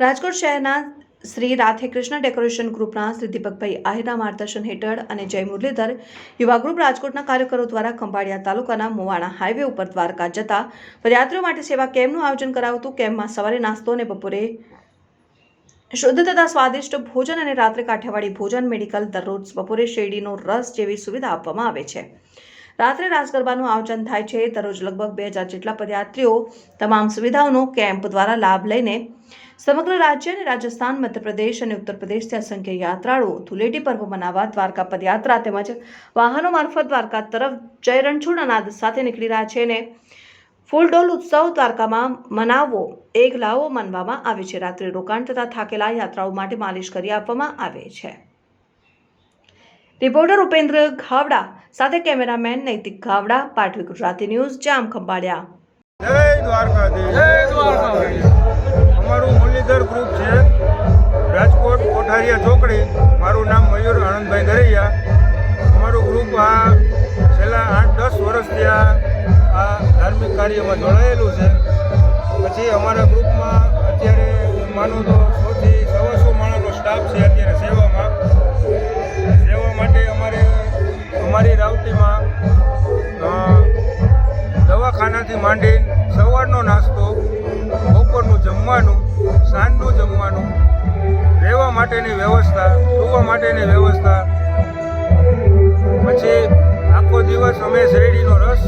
રાજકોટ શહેરના શ્રી રાધે કૃષ્ણ ડેકોરેશન ગ્રુપના શ્રી દીપકભાઈ આહિરના માર્ગદર્શન હેઠળ અને જય મુરલીધર યુવા ગ્રુપ રાજકોટના કાર્યકરો દ્વારા ખંભાળિયા તાલુકાના મોવાણા હાઈવે ઉપર દ્વારકા જતા પદયાત્રીઓ માટે સેવા કેમ્પનું આયોજન કરાવતું કેમ્પમાં સવારે નાસ્તો અને બપોરે શુદ્ધ તથા સ્વાદિષ્ટ ભોજન અને રાત્રે કાઠિયાવાડી ભોજન મેડિકલ દરરોજ બપોરે શેરડીનો રસ જેવી સુવિધા આપવામાં આવે છે. રાત્રે રાસ ગરબાનું આયોજન થાય છે. દરરોજ લગભગ બે હજાર જેટલા પદયાત્રીઓ તમામ સુવિધાઓનો કેમ્પ દ્વારા લાભ લઈને સમગ્ર રાજ્ય અને રાજસ્થાન, મધ્યપ્રદેશ અને ઉત્તર પ્રદેશથી અસંખ્ય યાત્રાળુઓ ધૂલેટી પર્વ મનાવવા દ્વારકા પદયાત્રા તેમજ વાહનો મારફત દ્વારકા તરફ જય રણછોડ અનાદ સાથે નીકળી રહ્યા છે અને ફૂલડોલ ઉત્સવ દ્વારકામાં મનાવવો એક લાવો માનવામાં આવે છે. રાત્રે રોકાણ તથા થાકેલા યાત્રાઓ માટે માલિશ કરી આપવામાં આવે છે. રિપોર્ટર ઉપેન્દ્ર ઘાવડા સાથે કેમેરામેન નૈતિક ગાવડા પાટવી ગુજરાતી ન્યૂઝ જામ ખંભાળિયા જય દ્વારકાધીશ. જય દ્વારકાધીશ. અમારું મુરલીધર ગ્રુપ છે રાજકોટ કોઠારિયા ચોકડી. મારું નામ મયુર આનંદભાઈ ગરૈયા અમારું ગ્રુપ આ છેલ્લા આઠ દસ વર્ષથી આ આ ધાર્મિક કાર્યમાં જોડાયેલું છે. પછી અમારા ગ્રુપમાં અત્યારે માનું તો દવાખાનાથી માંડી સવારનો નાસ્તો, બપોરનું જમવાનું, સાંજનું જમવાનું, રહેવા માટેની વ્યવસ્થા, સુવા માટેની વ્યવસ્થા. પછી આખો દિવસ અમે શેરડીનો રસ